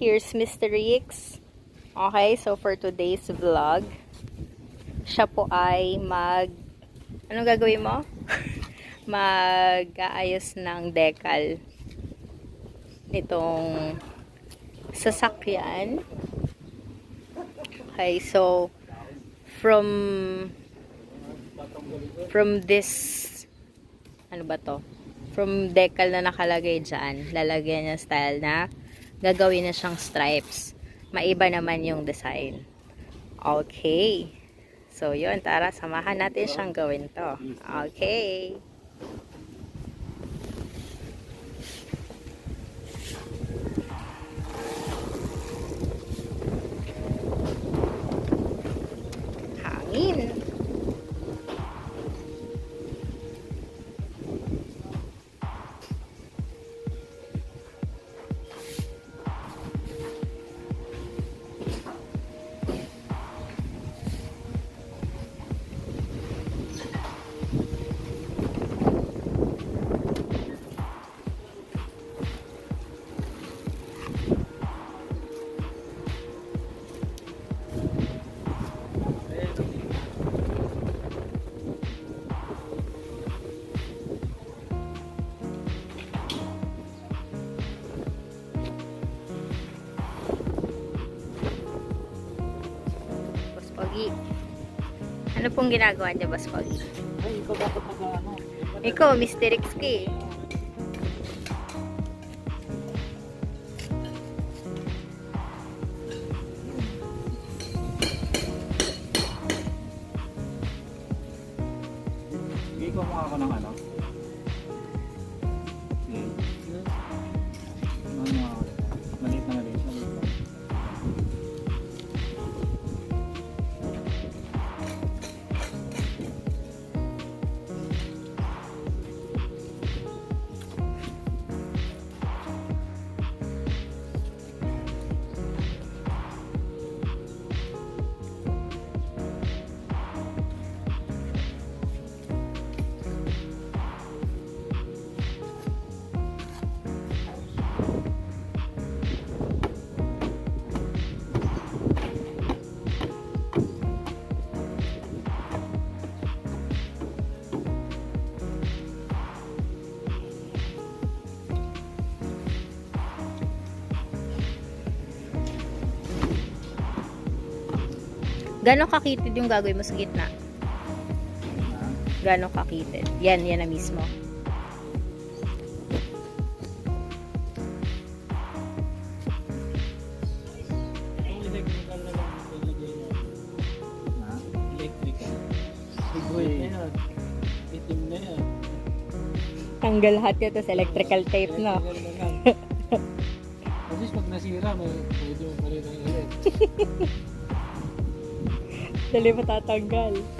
Here's Mr. Rix. Okay, so for today's vlog, siya po ay mag... Anong gagawin mo? Mag-aayos ng decal nitong sasakyan. Okay, so from from this ano ba to? From decal na nakalagay dyan, lalagyan niya style na gagawin na siyang stripes. Maiba naman yung design. Okay. So, yun. Tara, samahan natin siyang gawin to. Okay. Ano pong ginagawa niya, Boss Pogi? Ay, ikaw dapat mag ano. Ikaw, Mr. X Gano'ng kakitid yung gagawin mo sa gitna? Gano'ng kakitid? Yan, yan na mismo. Tanggal lahat yun, tapos electrical tape, no? At least pag nasira, may pwede mo pa rin ang ulit. Dali matatanggal.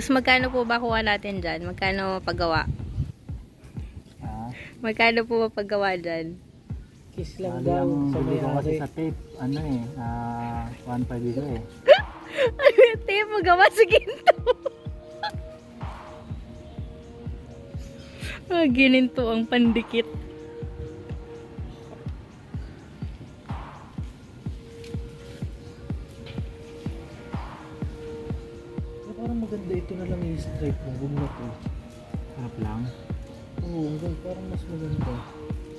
Boss, magkano po ba kuha natin dyan? Magkano paggawa? Ah, Magkano po ba paggawa dyan? Kiss lang daw sa ko kasi sa tape, ano eh, ah, 1.5 dito eh. Ano yung tape magawa sa ginto? ah, gininto ang pandikit. Maganda ito na lang yung stripe mo. Huwag na to. Harap lang. Oo, hanggang parang mas maganda.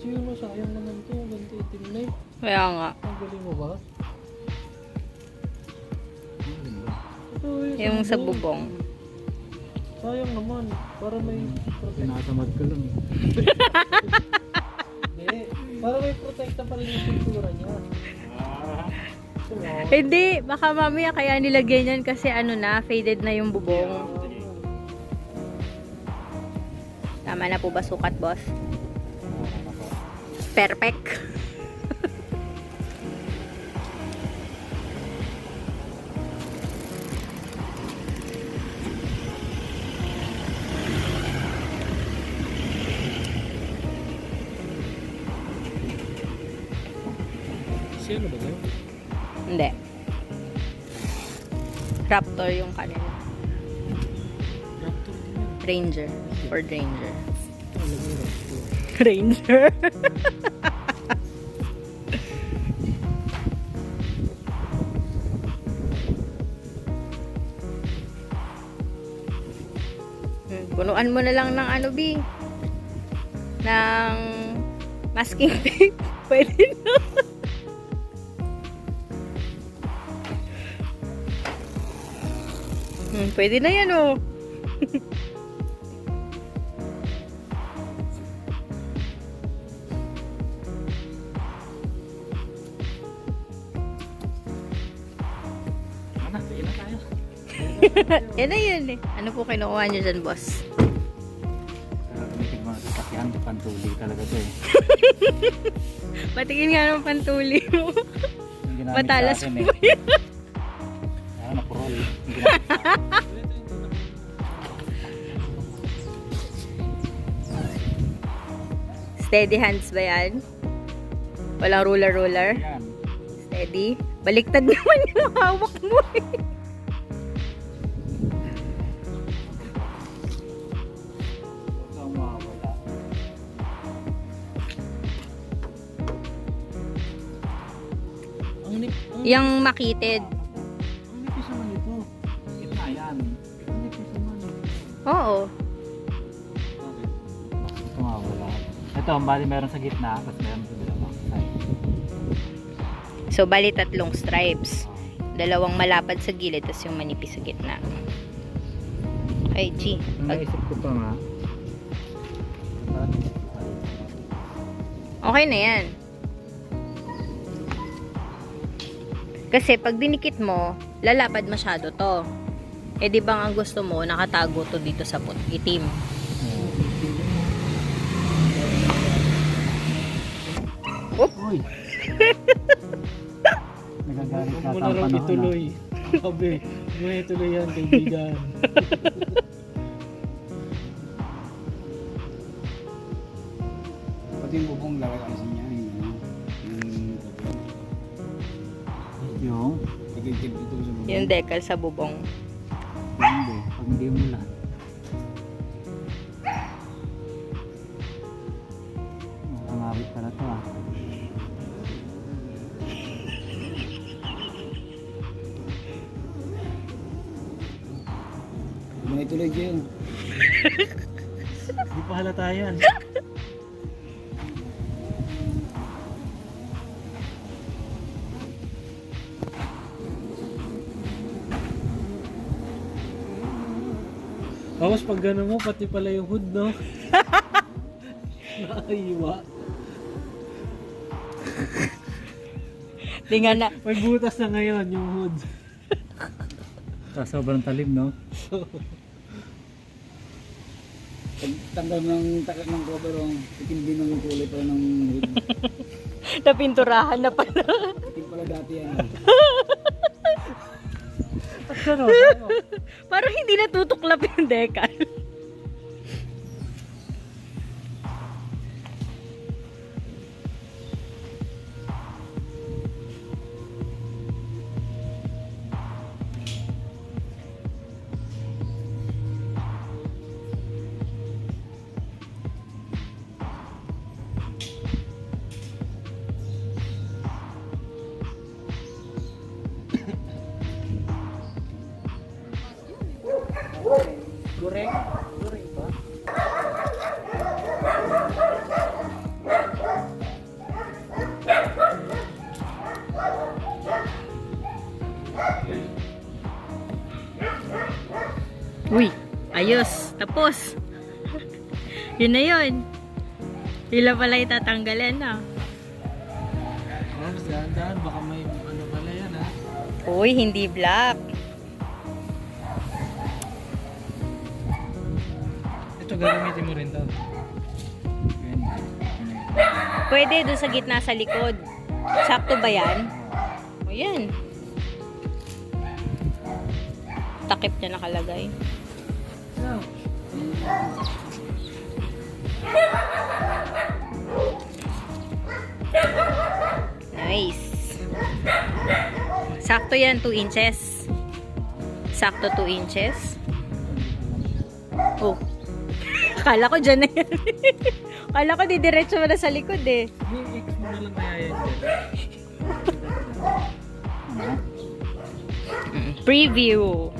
Siguro sayang naman to. Ganda itim na eh. Kaya nga. Ang galing mo ba? Ito eh, Yung sa bubong. Sayang naman. Para may protect. Tinatamad ko lang. Hindi. Para may protekta pa rin yung pintura niya. Hindi, baka mamaya kaya nilagyan yan kasi ano na, faded na yung bubong. Tama na po ba sukat, boss? Perfect. Sino ba to? Hindi. Raptor yung kanila. Raptor din. Ranger. Ford Ranger. Ranger. Punuan mo na lang ng ano, B. Ng masking tape. Pwede pwede na yan, oh. Yan na yun eh. Ano po kinukuha niyo dyan, boss? Pero tumitig mo na sa sakyan, pantuli talaga to eh. Patingin nga ng pantuli mo. Matalas po eh. Steady hands ba yan? Walang ruler-ruler? Steady? Baliktad naman yung hawak mo eh. Yung makitid. Oo. Bakit tumawala? Ito, bali meron sa gitna, tapos meron sa dalawang side. So, bali tatlong stripes. Dalawang malapad sa gilid, tapos yung manipis sa gitna. Okay, G. Pag, naisip ko pa nga, okay na yan. Kasi pag dinikit mo, lalapad masyado to. Eh di bang ang gusto mo, nakatago to dito sa put itim. Oop! Uy! Nagagalit ka sa panahon ah. ituloy. Sabi, na ituloy yan, kaibigan. Pati yung bubong laki kasi niya. Yung, ano, yung, Yung, pagkikip dito sa bubong. Yung decal sa bubong. Hindi. Lang. Nakangawit pala to ah. Na ituloy dyan. Hindi pa halata yan. Tapos pag gano'n mo, pati pala yung hood, no? Nakaiwa. Tingnan na. May butas na ngayon yung hood. Tapos sobrang talim no? Tanggal ng takak ng cover, ang itim din ng kulay pala ng hood. Napinturahan na pala. Itim pala dati yan. At ano? Parang hindi natutuklap yung decal. Uy, ayos. Tapos. yun na yun. Ila pala itatanggalan na. Oh, dahan-dahan. Baka may ano pala yan ha. Uy, hindi black. Ito gagamitin mo rin to. Pwede doon sa gitna sa likod. Sakto ba yan? O yan. Takip niya nakalagay. Nice. Sakto yan, 2 inches. Sakto 2 inches. Oh. Akala ko dyan na yan. Akala ko didiretso mo na sa likod eh. Mo na lang kaya yan? Preview.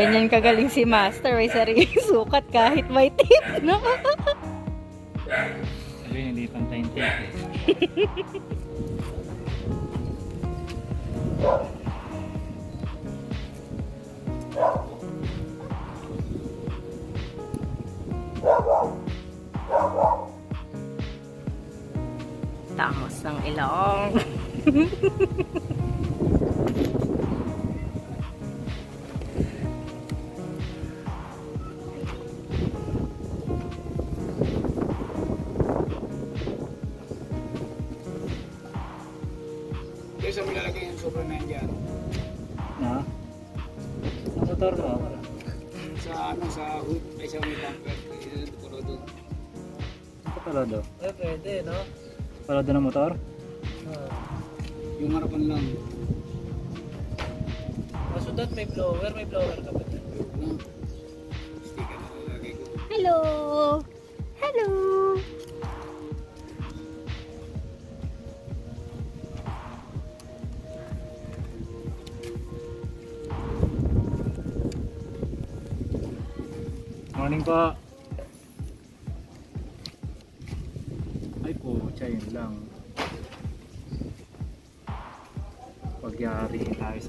Ganyan kagaling si Master. May sariling sukat kahit may tip. No? Sabi hindi pantay yung tape eh. Tamos ng ilong. Kapalado ng motor? Ah. Yung harapan lang. Kaso dot may blower, may blower ka ba. Hello! Hello! Morning po.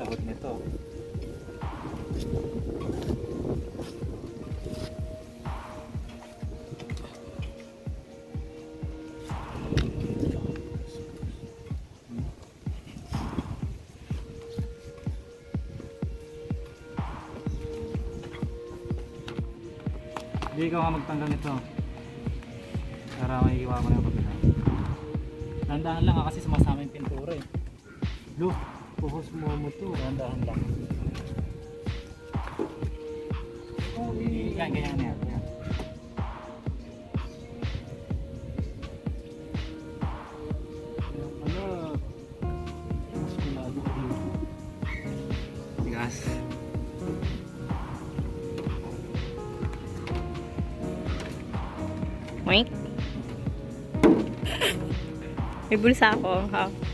Pagyari tayo sa hood nito. Hindi ikaw nga magtanggal nito. Para maiiwa ko na yung kabila. Tandaan lang ha, kasi sumasama mo mo to. Dahan-dahan lang. Yan, ganyan na yan. Wink. May bulsa ako. Ha?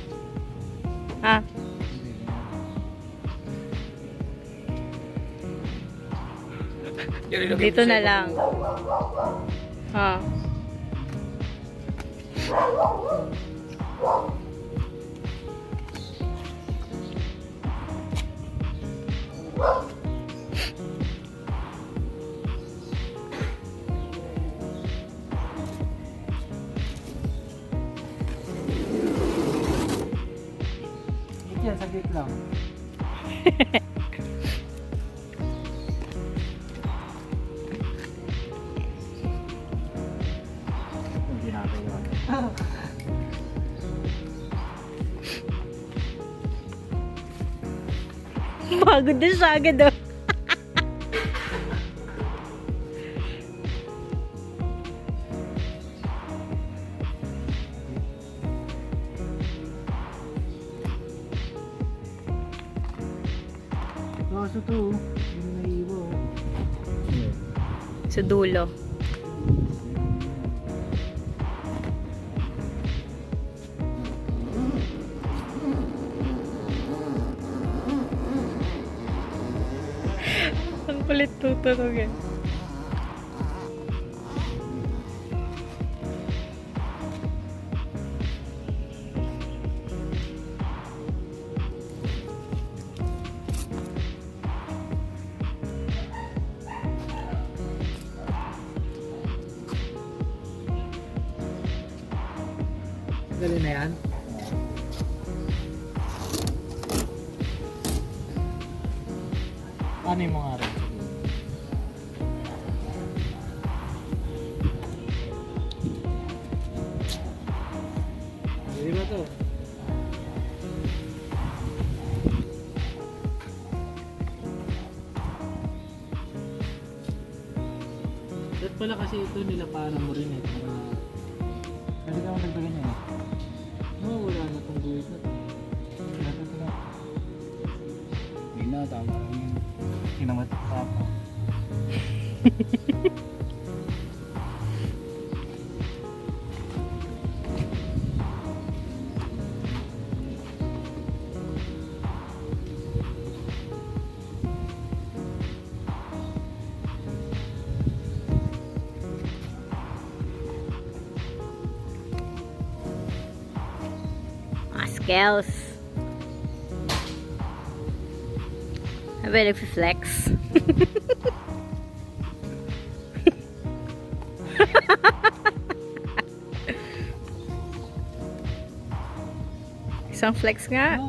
Dito na lang. Ha? Yan, saglit lang. Pagod na siya agad oh. Kaso to, hindi naiiwa. oh. Sa dulo. Ang kulit tutunog eh. Kasi ito nila para mo rin eh. Para Pwede ka magdagdagan niya eh. oh, wala na tong guhit na to. Dagdagan. Hindi na, tama lang yun. Kinamat pa ako. Mga skills. Sabi, nagpi-flex. Isang flex nga.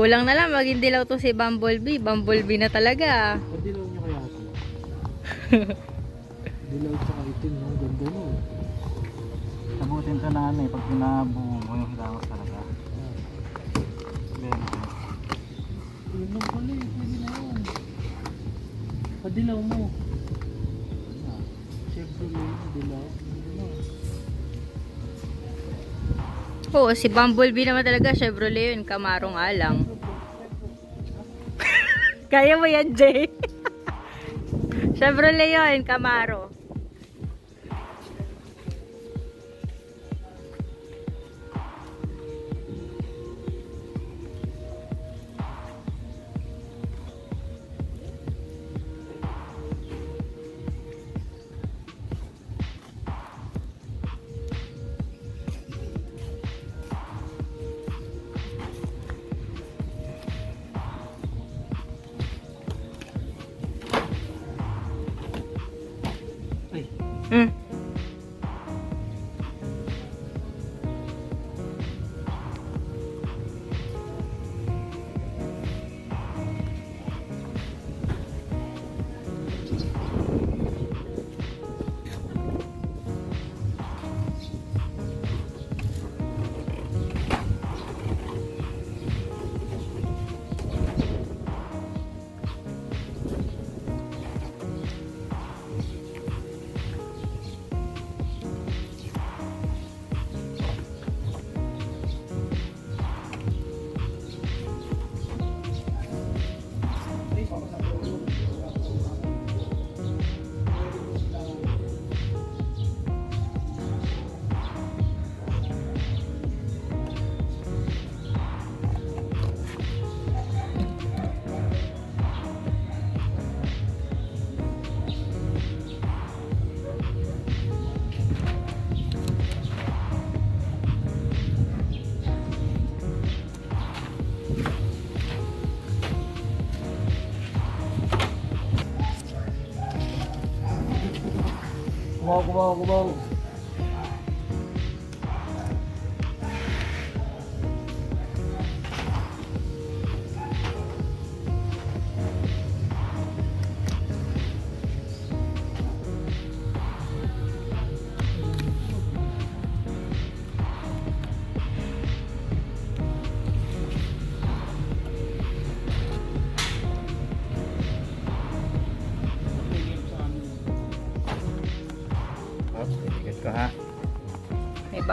Kulang na lang, maging dilaw to si Bumblebee. Bumblebee na talaga. Padilaw nyo kaya ito. Dilaw tsaka itim, no? Ganda no. Sabutin ka na ano eh. Pag pinabuo mo yung hilangos talaga. Ganyan. Yun lang pala eh. Pwede na yun. Padilaw mo. Oo, si Bumblebee naman talaga. Chevrolet yun. Camaro nga lang. Kaya mo yan, Jay. Chevrolet yun. Camaro. 고마워 고마워 고마워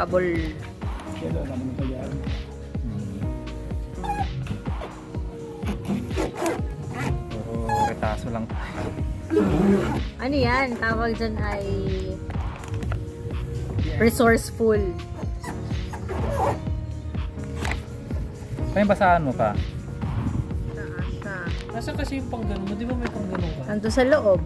Bubble. Kaya naman pa yan. Puro retaso lang. Ano yan? Tawag dyan ay resourceful. Ano yung basahan mo pa? Taasa. Nasa kasi yung pang ganun mo, di ba may pang ganun ka? Nandun sa loob.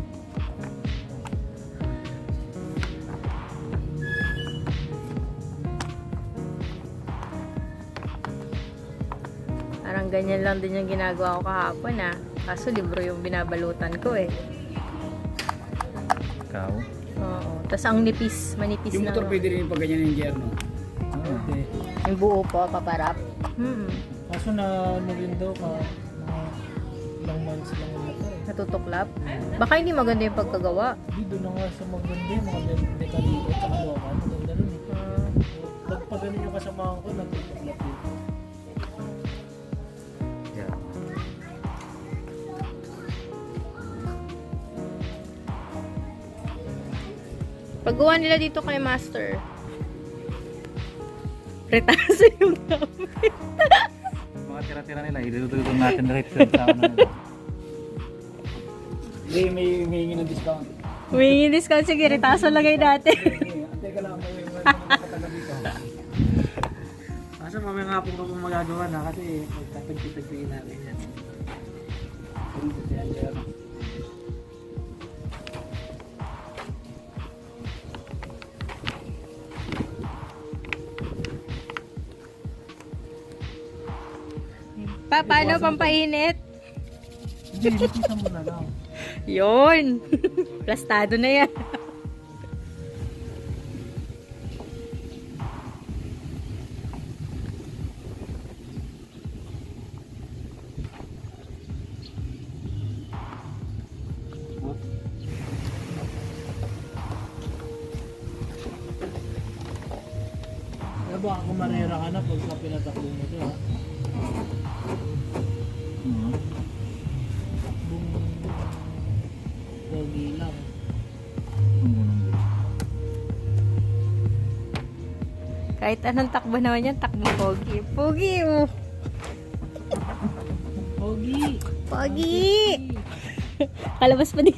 Ganyan lang din yung ginagawa ko kahapon ah. Kaso libro yung binabalutan ko eh. Ikaw? Oo. Tapos ang nipis, manipis Yung na. motor no? pwede rin pag ganyan yung gear, no? Oo. Hindi. Yung buo po, paparap. Hmm. Kaso na ano rin daw ka, mga ilang months lang yung ito eh. Natutuklap. Baka hindi maganda yung pagkagawa. Hindi, doon na nga sa maganda yung mga de- dekalito at saka loka. Maganda rin eh. Ah. Pag pag ganun yung kasamahan ko, natutuklap Paggawa nila dito kay Master. Retaso yung gamit. Mga tira-tira nila, idudugtong natin direct sa ano nila. Hindi, may humingi ng discount. Humingi discount. Sige, retaso lagay natin. Hindi, Teka lang, may. Kaso mamaya nga po kung magagawa na kasi magtatagpitagpiin natin yan. Yan, Pa, paano pampainit? Hindi, litisan mo na lang. Yun. Plastado na yan. Kaya baka kumarera ka na pagka pinatakbo mo ito ha. Kahit anong takbo naman yan, takbo pogi. Pogi, oh. Pogi! Pogi! Kalabas pa din.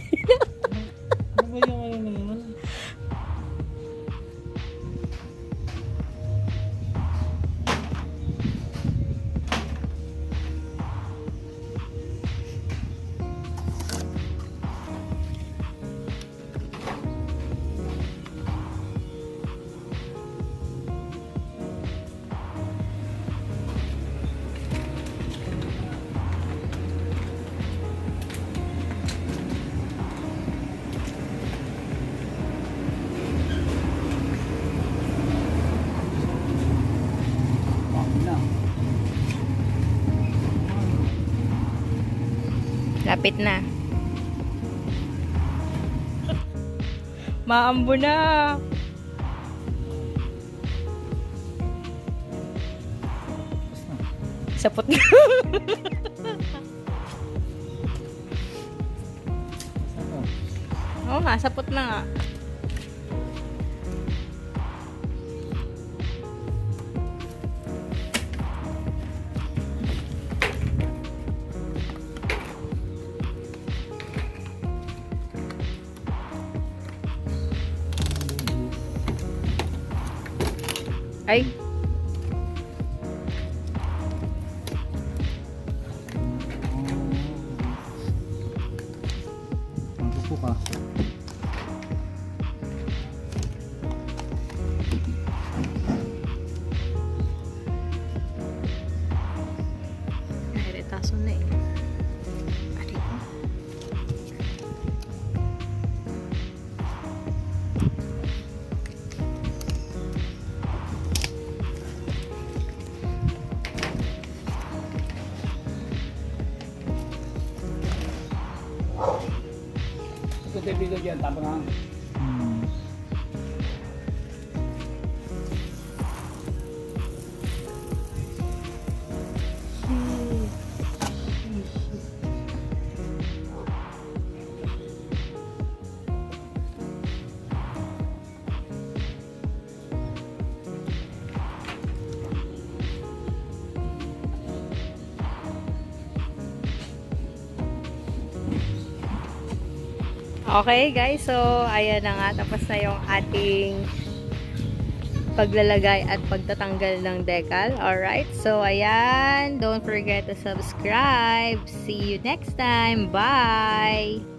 Lapit na. Maambo na. Sapot na. Oo nga, sapot na nga. Ay, Ito tayo dito dyan, tapang Okay guys, so ayan na nga, tapos na yung ating paglalagay at pagtatanggal ng decal. Alright, so ayan, don't forget to subscribe. See you next time. Bye!